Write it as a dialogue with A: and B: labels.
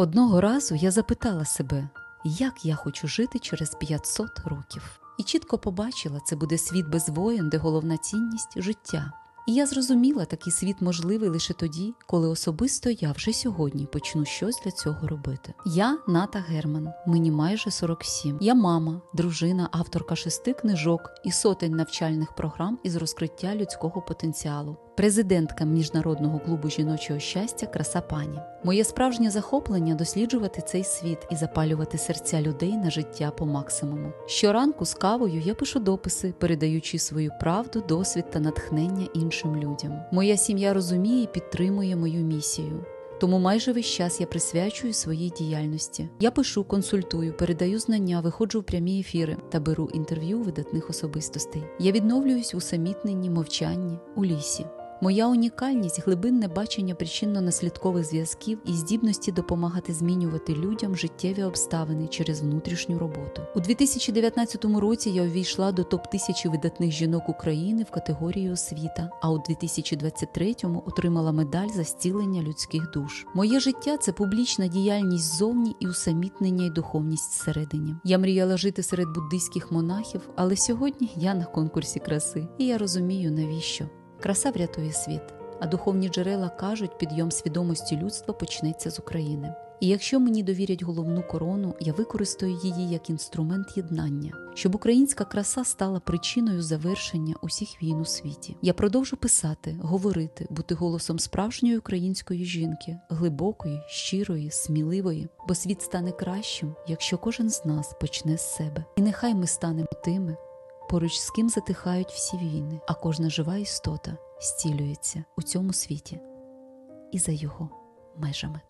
A: Одного разу я запитала себе, як я хочу жити через 500 років. І чітко побачила, це буде світ без воєн, де головна цінність життя. І я зрозуміла, такий світ можливий лише тоді, коли особисто я вже сьогодні почну щось для цього робити. Я Ната Герман, мені майже 47. Я мама, дружина, авторка шести книжок і сотень навчальних програм із розкриття людського потенціалу, президентка міжнародного клубу жіночого щастя Краса пані. Моє справжнє захоплення досліджувати цей світ і запалювати серця людей на життя по максимуму. Щоранку з кавою я пишу дописи, передаючи свою правду, досвід та натхнення іншим людям. Моя сім'я розуміє і підтримує мою місію. Тому майже весь час я присвячую своїй діяльності. Я пишу, консультую, передаю знання, виходжу в прямі ефіри та беру інтерв'ю видатних особистостей. Я відновлююсь у самітненні, мовчанні, у лісі. Моя унікальність глибинне бачення причинно-наслідкових зв'язків і здібності допомагати змінювати людям життєві обставини через внутрішню роботу. У 2019 році я увійшла до топ 1000 видатних жінок України в категорії освіта, а у 2023 отримала медаль за зцілення людських душ. Моє життя це публічна діяльність ззовні і усамітнення й духовність всередині. Я мріяла жити серед буддийських монахів, але сьогодні я на конкурсі краси, і я розумію навіщо. Краса врятує світ, а духовні джерела кажуть, підйом свідомості людства почнеться з України. І якщо мені довірять головну корону, я використаю її як інструмент єднання, щоб українська краса стала причиною завершення усіх війн у світі. Я продовжу писати, говорити, бути голосом справжньої української жінки, глибокої, щирої, сміливої, бо світ стане кращим, якщо кожен з нас почне з себе. І нехай ми станемо тими, поруч з ким затихають всі війни, а кожна жива істота зцілюється у цьому світі і за його межами.